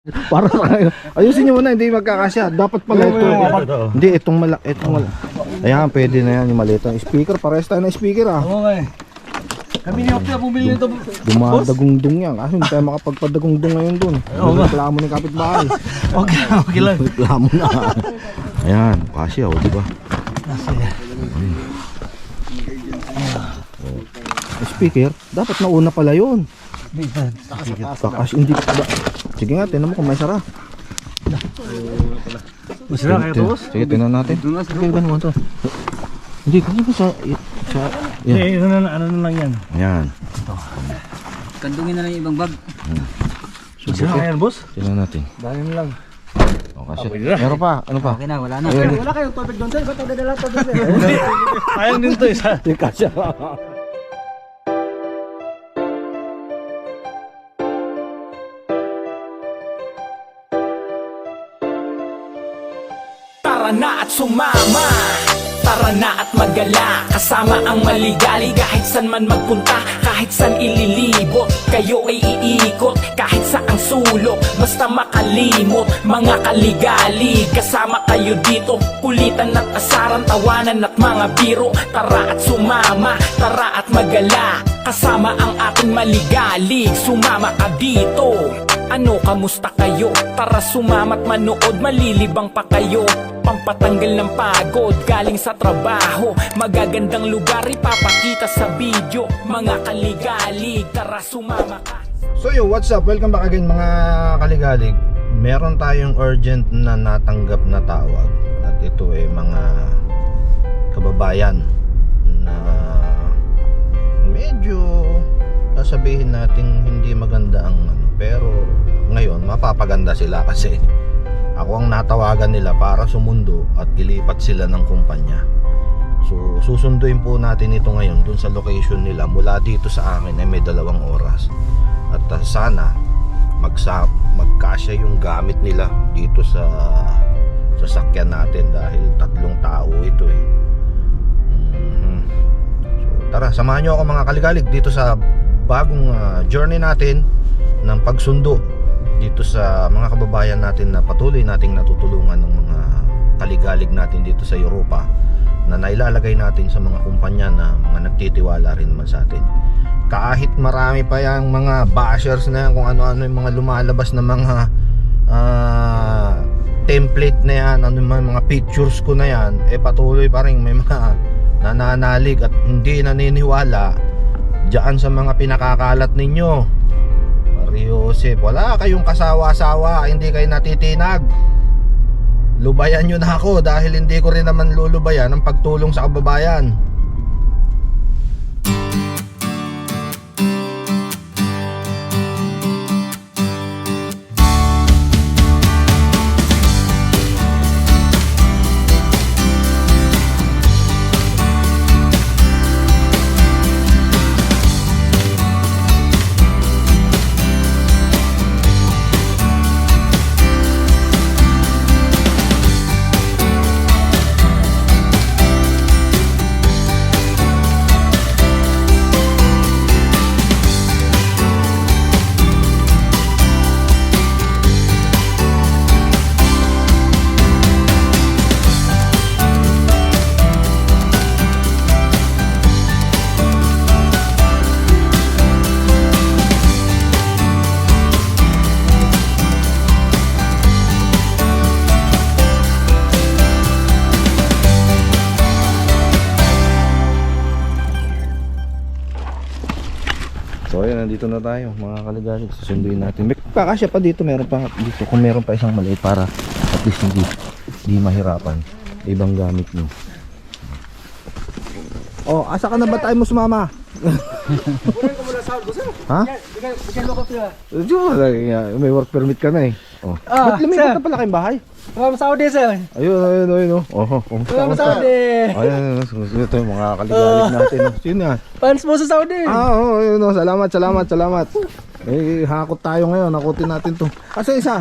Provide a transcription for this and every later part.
Para Ayusin niyo muna, hindi magkakasya. Dapat pala ito. Hindi, itong mala, itong mala. Ayan, pwede na yan yung maliit. Speaker, pares tayo ng speaker ah. Oo nga eh. Kami ni Optia bumili nito. Dumadagungdung yan. Kasi hindi tayo makapagpadagungdung ngayon dun. Oo nga. Reklamo ng kapitbahay. Okay, okay lang. Reklamo na. Ayan, kasya o, di ba? Ang Speaker, dapat nauna pala yun. Kakas, hindi pa ba? Sige nga, tinan mo kung may sara. Masira kayo Tin- tos? Sige, tinan natin. Sige, ganun mo to. Hindi, kasi ba sa... sa yan. Eh, ano na, ano na lang yan. Ayan. Kandungin na lang yung ibang bag. Masira kayo boss? Tinan natin. Dahil na lang. O, kasi. Meron pa, ano pa? Okay na, wala na. Ayun. Wala kayong tubig doon sir, ba't nadala tubig sir? Sayang din to isa. Hindi, Tara na at sumama Tara na at magala. Kasama ang maligali. Kahit san man magpunta Kahit san ililibot Kayo ay iikot. Kahit sa ang sulok Basta makalimot. Mga kaligali Kasama kayo dito. Kulitan at asaran Tawanan at mga biro. Tara at sumama Tara at magala. Kasama ang ating maligalig Sumama ka dito. Ano, kamusta kayo? Tara sumamat manood, malilibang pa kayo. Pampatanggal ng pagod, galing sa trabaho Magagandang lugar, ipapakita sa video Mga kaligalig, tara sumama ka So yo, what's up? Welcome back again mga kaligalig. Meron tayong urgent na natanggap na tawag. At ito ay mga kababayan na medyo sasabihin natin hindi maganda ang ano. Pero ngayon mapapaganda sila kasi ako ang natawagan nila para sumundo at ilipat sila ng kumpanya. So susunduin po natin ito ngayon dun sa location nila mula dito sa akin ay may dalawang oras at uh, sana magsa magkasya yung gamit nila dito sa sasakyan natin dahil tatlong tao ito eh. Mhm. So tara, samahan niyo ako mga kaligalig dito sa bagong ah, journey natin ng pagsundo dito sa mga kababayan natin na patuloy nating natutulungan ng mga kaligalig natin dito sa Europa na nailalagay natin sa mga kumpanya na mga nagtitiwala rin naman sa atin. Kahit marami pa yung mga bashers na yan kung ano-ano yung mga lumalabas na mga ah, template na yan ano yung mga pictures ko na yan eh patuloy pa rin may mga nananalig at hindi naniniwala diyan sa mga pinakakalat ninyo Mario Joseph wala kayong kasawa-sawa hindi kayo natitinag. Lubayan nyo na ako dahil hindi ko rin naman lulubayan ang pagtulong sa kababayan So ayun, nandito na tayo mga kaligalig. Susunduin natin. May kakasya pa dito, meron pa dito. Kung meron pa isang maliit para at least hindi, hindi mahirapan. Ibang gamit nyo. Oh, asa ka na ba tayo mo sumama? ha? Bigyan mo ko sila. Diyo, may work permit ka na eh. Oh. Ah, Ba't lumipat sir. na pala kayong bahay? From Saudi sir. Ayun, ayun, ayun. Oh, oh, oh. From? Saudi. Ayun. Ito yung mga kaligalig natin. oh. Sino yan? Fans mo sa Saudi. Ah, oo, ayun, oh. salamat, salamat, salamat. Eh, hakot tayo ngayon. Hakutin natin to. Kasi isa,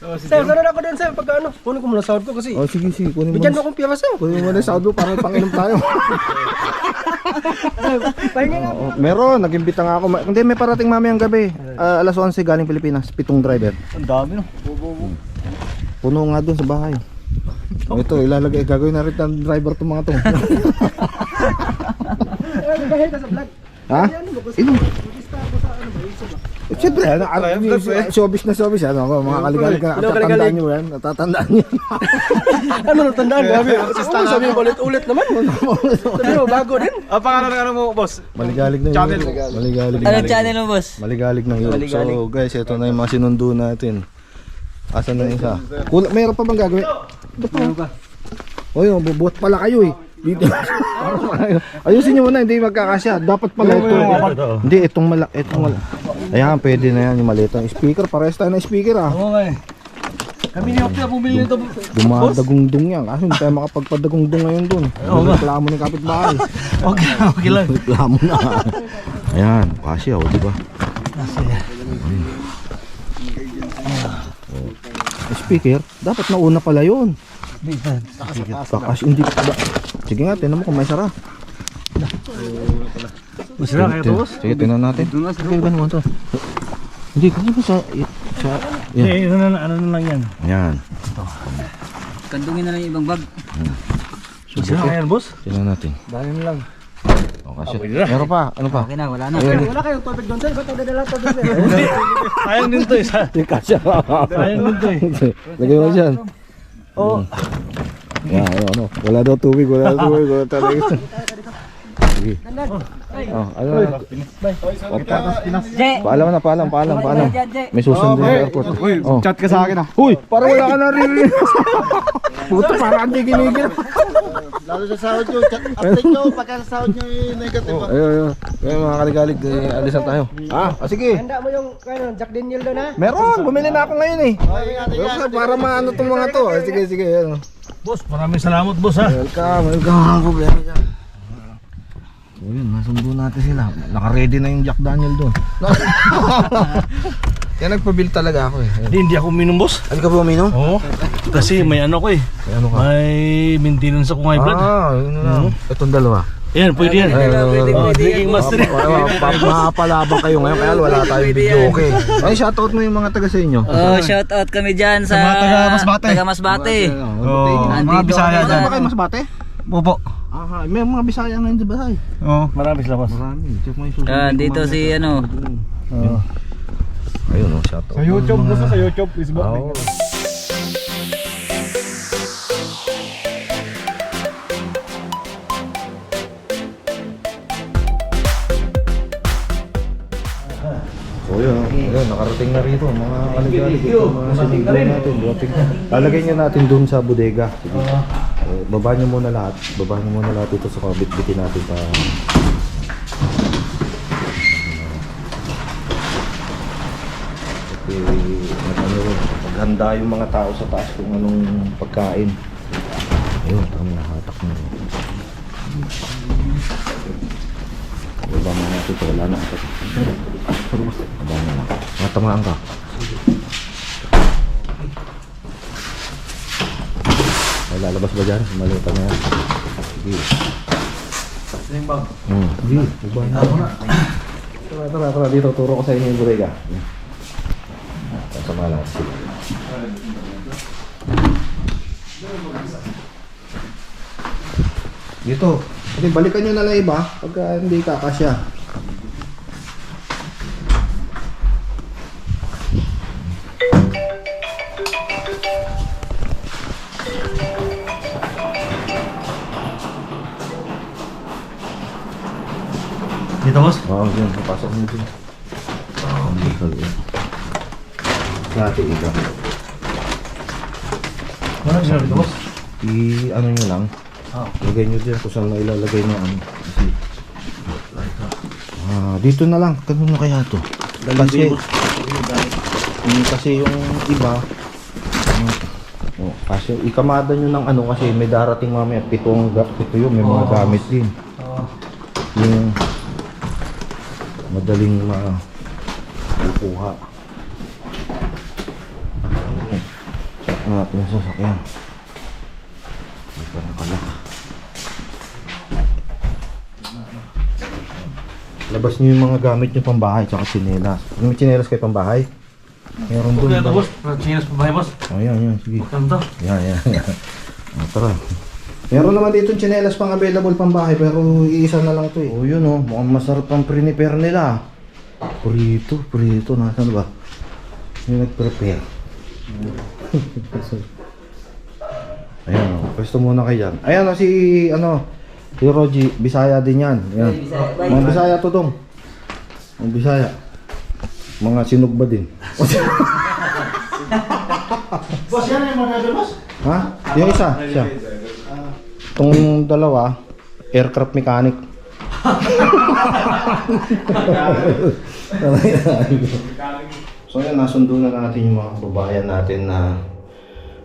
Sir, sanod ako doon, sir. Pagka ano, kunin ko muna sahod ko kasi. Oh, sige, sige. Kunin mo. Bigyan mo na- akong piyama, sir. Kunin mo na sa audio para panginom tayo. Pahinga nga. Oo, meron, nag-imbita nga ako. Hindi, may parating mamayang gabi. Ah, alas 11 galing Pilipinas, pitong driver. Ang dami no. Puno nga doon sa bahay. O, ito, ilalagay, gagawin na rin ng driver itong mga to. Ay, dahil ka sa vlog. ha? Ano? Ino? Sa ano Siyempre, ano, ano, showbiz na showbiz, ano, mga kaligalig na, natatandaan kaligalig. nyo yan, natatandaan nyo. Ano nang tandaan? Grabe. Ako sabi mo ulit-ulit naman. Sabi mo, bago din. Ah, pangalan ng ano mo, boss? Maligalig na yun. Channel. Maligalig. Anong channel mo, boss? Maligalig ng yun. So guys, ito na yung mga sinundo natin. Asan na isa? Kula, mayroon pa bang gagawin? Mayroon pa. O yun, bubuhat pala kayo eh. Dito. Ayusin nyo muna, hindi magkakasya. Dapat pala ito. Hindi, itong malak, itong malak. Ayan, pwede na yan yung maliit. Speaker, parehas tayo ng speaker ah. Oo nga eh. Kami ni Optia bumili nito. Dumadagungdung yan. Kaso hindi tayo makapagpadagungdung ngayon dun. Reklamo ng kapitbahay. Okay, okay lang. Reklamo na. Ayan, kasya o, di ba? Oh. Speaker, dapat nauna pala yun. Kakas, hindi pa ba? Sige nga, tinan mo kung may sara. Masira kayo to, boss? Sige, tinan natin. Sige, ganun mo to. Hindi, kasi ba sa... sa yan. Eh, ano na, ano na lang yan. Yan. Kandungin na lang yung ibang bag. Masira kayo, boss? Tinan natin. Dahil na lang. O, kasya. Meron pa, ano pa? Okay na, wala na. Ayun. Wala kayong tubig doon, sir. Ba't nadadala tubig, sir? Sayang din to, isa. Yung kasya. Sayang din to, eh. Lagay mo dyan. Oo. Yan, ano, ano. Wala daw tubig, wala daw tubig, wala talaga. Sige. Oh, ano na? Je! Paalam na, paalam, paalam, paalam. May susunod sa airport. Oh. Chat ka sa akin ah. Uy, para wala ka naririnig. Puto, para hindi ginigil. Lalo sa sahod nyo, update nyo pagka sa sahod nyo yung negative. ah. Ayun, ayun. Ayun, mga kaligalig, eh, alisan tayo. Ah, ah, sige. Handa mo yung, ano, Jack Daniel doon, ha? Meron, bumili na ako ngayon eh. Okay, ate, Pero para maano tong mga to. Eh, Sige, sige. Ano. Boss, maraming salamat, boss ha. Welcome, welcome. Dyan. So yun, nasundo natin sila. Naka-ready na yung Jack Daniel doon. Kaya nagpabil talaga ako eh. Ayun. Hindi, hindi ako minum, boss. Ano ka ba uminom? Oo. Kasi may ano ko eh. Ay, ano ka? May maintenance ako high blood. Ah, yun na lang. Itong dalawa. Ayan, pwede yan. Ay, Oh, drinking master. Mapapalabang kayo ngayon kaya wala tayong video okay. Ay, shoutout mo yung mga taga sa inyo. Oh, shout out kami dyan sa... mga taga Masbate. Taga Masbate. Oh, mga Andito Bisaya dyan. Kayo masbate? Opo. Ah, may mga Bisaya ngayon di ba? Oo, maraming salamat. marami. Check mo yung susunod. Ah, dito si ano. Ayun, oh, shoutout. Sa YouTube, boss, sa YouTube, Facebook. Oo. Yun. Ayun, nakarating na rito mga kaligalig. Ito, mga sinundo natin. Dumating na. Lalagay nyo natin dun sa bodega. Sige. Eh, baba nyo muna lahat. Baba nyo muna lahat ito sa kabit-bitin natin sa... Okay, ano rin, maghanda yung mga tao sa taas kung anong pagkain. Ayun, tama na hatak na. Baba mo natin ito, wala na. Baba mo na. Matamaan ka. May lalabas ba dyan? Malitan na yan. Sige. Hmm. Sige, baba na. Tara, tara, tara. Dito, turo ko sa inyo yung bodega. Kasama lang. Sige. Dito. Hindi, balikan nyo na lang iba pagka hindi kakasya. Dito, boss. Oo, oh, yun. Papasok mo dun. Oo, oh, ating iba. Maraming salamat dito, boss. I, ano nyo lang. Lagay nyo dyan kung saan na ilalagay nyo. Kasi, ah, dito na lang. Na kaya to. Kasi, mm, kasi yung iba, mm, oh, kasi ikamada nyo ng ano kasi may darating mamaya pitong pito yun, may mga gamit din. Yung madaling ma kukuha. natin yung sasakyan. Labas niyo yung mga gamit niyo pambahay tsaka tsinelas. Ano may tsinelas kayo pambahay? Meron doon. Ito boss. Chinas pa ba boss? Oh, yan, yan. Sige. Magkano to? Yan, yan, yan. Tara. Meron naman dito tsinelas pang available pang bahay pero iisa na lang to eh. Oh, yun oh. Mukhang masarap ang prepare nila. Prito, prito. Nasaan ba? Yung nag-prepare. Ayan oh. Pwesto muna kayo dyan. Ayan oh, si, ano, si Roji. Bisaya din yan. Ayan. Mga Bisaya to dong. Mga Bisaya. Mga sinugba din. Boss, yan yung mga boss. Ha? Yung isa, siya. Itong dalawa, aircraft mechanic. so yan, nasundo na natin yung mga kababayan natin na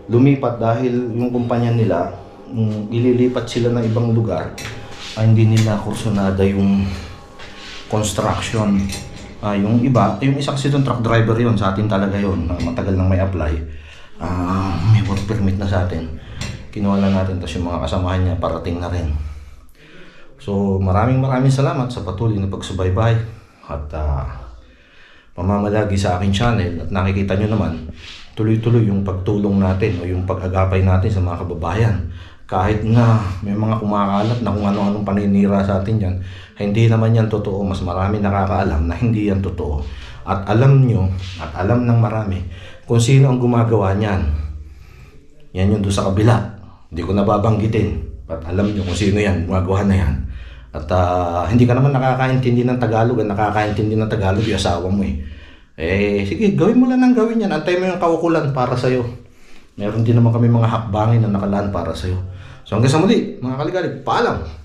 lumipat dahil yung kumpanya nila, mm, ililipat sila ng ibang lugar, ay hindi nila kursunada yung construction. Ah, yung iba, yung isa kasi truck driver yon sa atin talaga yon na matagal nang may apply. Ah, may work permit na sa atin. Kinuha lang natin tapos yung mga kasamahan niya parating na rin. So maraming maraming salamat sa patuloy na pagsubaybay at ah, pamamalagi sa aking channel at nakikita nyo naman tuloy-tuloy yung pagtulong natin o yung pag-agapay natin sa mga kababayan. Kahit na may mga kumakalat na kung ano-anong paninira sa atin yan, hindi naman yan totoo. Mas marami nakakaalam na hindi yan totoo. At alam nyo, at alam ng marami, kung sino ang gumagawa niyan. Yan yung doon sa kabila. Hindi ko nababanggitin. At alam nyo kung sino yan, gumagawa na yan. At ah, hindi ka naman nakakaintindi ng Tagalog. Ang nakakaintindi ng Tagalog, yung asawa mo eh. Eh, sige, gawin mo lang ng gawin yan. Antay mo yung kaukulan para sa'yo. Meron din naman kami mga hakbangin na nakalaan para sa'yo. So hanggang sa muli, mga kaligalig, paalam!